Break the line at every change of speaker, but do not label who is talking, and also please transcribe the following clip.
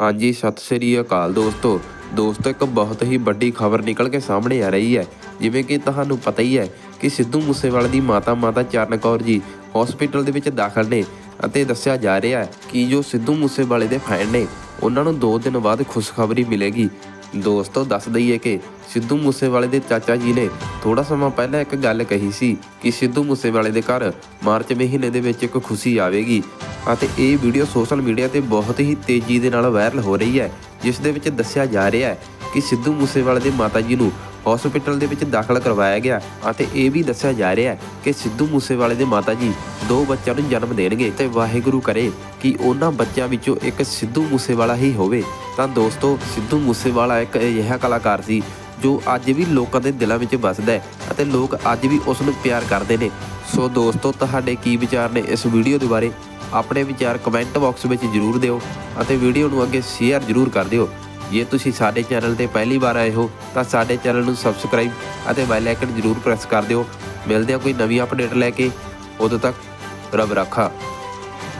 ਹਾਂਜੀ, ਸਤਿ ਸ੍ਰੀ ਅਕਾਲ ਦੋਸਤੋ। ਦੋਸਤੋ, ਇੱਕ ਬਹੁਤ ਹੀ ਵੱਡੀ ਖਬਰ ਨਿਕਲ ਕੇ ਸਾਹਮਣੇ ਆ ਰਹੀ ਹੈ। ਜਿਵੇਂ ਕਿ ਤੁਹਾਨੂੰ ਪਤਾ ਹੀ ਹੈ ਕਿ ਸਿੱਧੂ ਮੂਸੇਵਾਲੇ ਦੀ ਮਾਤਾ ਮਾਤਾ ਚਰਨ ਕੌਰ ਜੀ ਹਸਪੀਟਲ ਦੇ ਵਿੱਚ ਦਾਖਲ ਨੇ ਅਤੇ ਦੱਸਿਆ ਜਾ ਰਿਹਾ ਹੈ ਕਿ ਜੋ ਸਿੱਧੂ ਮੂਸੇਵਾਲੇ ਦੇ ਫੈਨ ਨੇ ਉਹਨਾਂ ਨੂੰ 2 ਦਿਨ ਬਾਅਦ ਖੁਸ਼ਖਬਰੀ ਮਿਲੇਗੀ। ਦੋਸਤੋ ਦੱਸ ਦਈਏ ਕਿ ਸਿੱਧੂ ਮੂਸੇਵਾਲੇ ਦੇ ਚਾਚਾ ਜੀ ਨੇ ਥੋੜਾ ਸਮਾਂ ਪਹਿਲਾਂ ਇੱਕ ਗੱਲ ਕਹੀ ਸੀ ਕਿ ਸਿੱਧੂ ਮੂਸੇਵਾਲੇ ਦੇ ਘਰ ਮਾਰਚ ਮਹੀਨੇ ਦੇ ਵਿੱਚ ਇੱਕ ਖੁਸ਼ੀ ਆਵੇਗੀ ਅਤੇ ਇਹ ਵੀਡੀਓ ਸੋਸ਼ਲ ਮੀਡੀਆ ਤੇ ਬਹੁਤ ਹੀ ਤੇਜ਼ੀ ਦੇ ਨਾਲ ਵਾਇਰਲ ਹੋ ਰਹੀ ਹੈ, ਜਿਸ ਦੇ ਵਿੱਚ ਦੱਸਿਆ ਜਾ ਰਿਹਾ ਹੈ ਕਿ ਸਿੱਧੂ ਮੂਸੇਵਾਲੇ ਦੇ ਮਾਤਾ ਜੀ ਨੂੰ ਹਸਪੀਟਲ ਦੇ ਵਿੱਚ ਦਾਖਲ ਕਰਵਾਇਆ ਗਿਆ ਅਤੇ ਇਹ ਵੀ ਦੱਸਿਆ ਜਾ ਰਿਹਾ ਹੈ ਕਿ ਸਿੱਧੂ ਮੂਸੇਵਾਲੇ ਦੇ ਮਾਤਾ ਜੀ ਦੋ ਬੱਚਿਆਂ ਨੂੰ ਜਨਮ ਦੇਣਗੇ ਤੇ ਵਾਹਿਗੁਰੂ ਕਰੇ ਕਿ ਉਹਨਾਂ ਬੱਚਿਆਂ ਵਿੱਚੋਂ ਇੱਕ ਸਿੱਧੂ ਮੂਸੇਵਾਲਾ ਹੀ ਹੋਵੇ। ਤਾਂ ਦੋਸਤੋ, ਸਿੱਧੂ ਮੂਸੇਵਾਲਾ ਇੱਕ ਅਜਿਹਾ ਕਲਾਕਾਰ ਸੀ ਜੋ ਅੱਜ ਵੀ ਲੋਕਾਂ ਦੇ ਦਿਲਾਂ ਵਿੱਚ ਵੱਸਦਾ ਹੈ ਅਤੇ ਲੋਕ ਅੱਜ ਵੀ ਉਸ ਨੂੰ ਪਿਆਰ ਕਰਦੇ ਨੇ। ਸੋ ਦੋਸਤੋ, ਤੁਹਾਡੇ ਕੀ ਵਿਚਾਰ ਨੇ ਇਸ ਵੀਡੀਓ ਦੇ ਬਾਰੇ? ਆਪਣੇ ਵਿਚਾਰ ਕਮੈਂਟ ਬਾਕਸ ਵਿੱਚ ਜਰੂਰ ਦਿਓ ਅਤੇ ਵੀਡੀਓ ਨੂੰ ਅੱਗੇ ਸ਼ੇਅਰ ਜਰੂਰ ਕਰ ਦਿਓ। ਜੇ ਤੁਸੀਂ ਸਾਡੇ ਚੈਨਲ ਤੇ ਪਹਿਲੀ ਵਾਰ ਆਏ ਹੋ, ਤਾਂ ਸਾਡੇ ਚੈਨਲ ਨੂੰ ਸਬਸਕ੍ਰਾਈਬ ਅਤੇ ਬੈਲ ਆਈਕਨ ਜਰੂਰ ਪ੍ਰੈਸ ਕਰ ਦਿਓ। ਮਿਲਦੇ ਹਾਂ ਕੋਈ ਨਵੀਂ ਅਪਡੇਟ ਲੈ ਕੇ। ਉਦੋਂ ਤੱਕ ਰੱਬ ਰਾਖਾ।